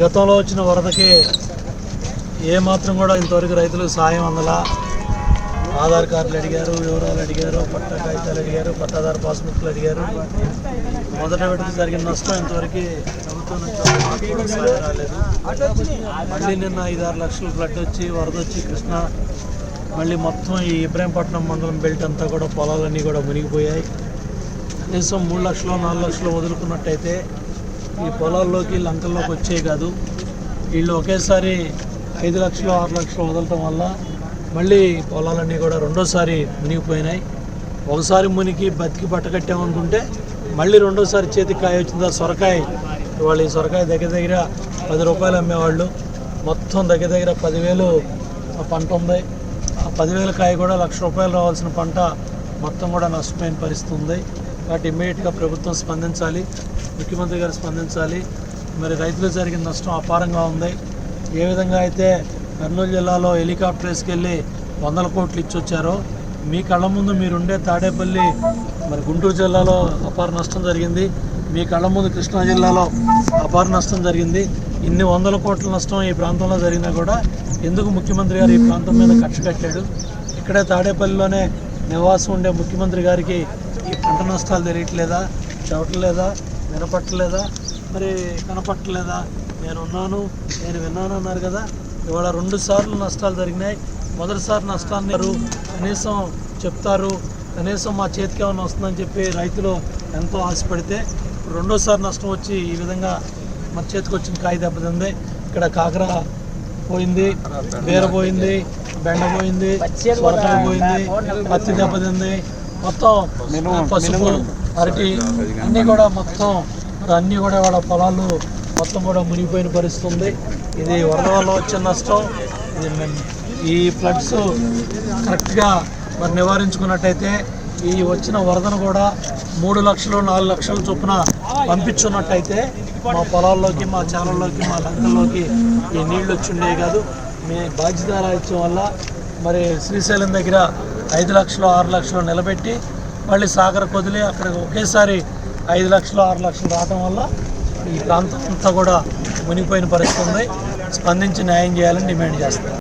గతంలో వచ్చిన వరదకి ఏ మాత్రం కూడా ఇంతవరకు రైతులు సాయం అందలా. ఆధార్ కార్డులు అడిగారు వివరాలు అడిగారు పట్ట కాగితాలు అడిగారు పట్టాదారు పాస్బుక్లు అడిగారు. మొదట విడత జరిగిన నష్టం ఇంతవరకు ప్రభుత్వం నుంచి రాలేదు. మళ్ళీ నిన్న ఐదారు లక్షలు ఫ్లడ్ వచ్చి వరద వచ్చి కృష్ణ మళ్ళీ మొత్తం ఈ ఇబ్రాహీంపట్నం మండలం బెల్ట్ అంతా కూడా పొలాలన్నీ కూడా మునిగిపోయాయి. కనీసం మూడు లక్షలు నాలుగు లక్షలు వదులుకున్నట్టయితే ఈ పొలాల్లోకి లంకల్లోకి వచ్చే కాదు. వీళ్ళు ఒకేసారి ఐదు లక్షలు ఆరు లక్షలు వదలటం వల్ల మళ్ళీ పొలాలన్నీ కూడా రెండోసారి మునిగిపోయినాయి. ఒకసారి మునిగి బతికి పట్టకట్టామనుకుంటే మళ్ళీ రెండోసారి చేతికి కాయ వచ్చిందా? సొరకాయ. ఇవాళ ఈ సొరకాయ దగ్గర దగ్గర పది రూపాయలు అమ్మేవాళ్ళు. మొత్తం దగ్గర దగ్గర పదివేలు పంట ఉంది. ఆ పదివేల కాయ కూడా లక్ష రూపాయలు రావాల్సిన పంట మొత్తం కూడా నష్టపోయిన పరిస్థితి ఉంది. వాటి ఇమ్మీడియట్గా ప్రభుత్వం స్పందించాలి ముఖ్యమంత్రి గారు స్పందించాలి. మరి రైతులు జరిగిన నష్టం అపారంగా ఉంది. ఏ విధంగా అయితే కర్నూలు జిల్లాలో హెలికాప్టర్ వేసుకెళ్ళి వందల కోట్లు ఇచ్చొచ్చారో మీ కళ్ళ ముందు మీరుండే తాడేపల్లి మరి గుంటూరు జిల్లాలో అపార నష్టం జరిగింది. మీ కళ్ళ ముందు కృష్ణా జిల్లాలో అపార నష్టం జరిగింది. ఇన్ని వందల కోట్ల నష్టం ఈ ప్రాంతంలో జరిగినా కూడా ఎందుకు ముఖ్యమంత్రి గారు ఈ ప్రాంతం మీద కక్ష కట్టాడు ఇక్కడే తాడేపల్లిలోనే నివాసం ఉండే ముఖ్యమంత్రి గారికి ఈ పంట నష్టాలు తెలియట్లేదా చెవట్లేదా? వినపట్టలేదా? మరి కనపట్టలేదా? నేను ఉన్నాను నేను విన్నాను అన్నారు కదా. ఇవాళ రెండు సార్లు నష్టాలు జరిగినాయి. మొదటిసారి నష్టాన్ని కనీసం చెప్తారు కనీసం మా చేతికి ఏమైనా వస్తుందని చెప్పి రైతులు ఎంతో ఆశపడితే రెండోసారి నష్టం వచ్చి ఈ విధంగా మన చేతికి వచ్చిన కాయ దెబ్బతింది. ఇక్కడ కాకర పోయింది బీర పోయింది బెండ పోయింది పోయింది పత్తి దెబ్బతింది. మొత్తం పసుపు అరటి అన్నీ కూడా మొత్తం అన్నీ కూడా వాళ్ళ పొలాలు మొత్తం కూడా మునిగిపోయిన పరిస్థితి ఉంది ఇది వరద వల్ల వచ్చిన నష్టం. ఈ ఫ్లడ్స్ కరెక్ట్గా మరి నివారించుకున్నట్టయితే ఈ వచ్చిన వరదను కూడా మూడు లక్షలు నాలుగు లక్షల చొప్పున పంపించున్నట్టయితే మా పొలాల్లోకి మా చాలల్లోకి మా లంకల్లోకి ఈ నీళ్ళు వచ్చి ఉండేవి కాదు. మీ బాధ్యత రాహిత్యం వల్ల మరి శ్రీశైలం దగ్గర ఐదు లక్షలు ఆరు లక్షలు నిలబెట్టి మళ్ళీ సాగర కొదిలి అక్కడ ఒకేసారి ఐదు లక్షలు ఆరు లక్షలు రావడం వల్ల ఈ ప్రాంతం అంతా కూడా మునిగిపోయిన పరిస్థితి ఉంది. స్పందించి న్యాయం చేయాలని డిమాండ్ చేస్తారు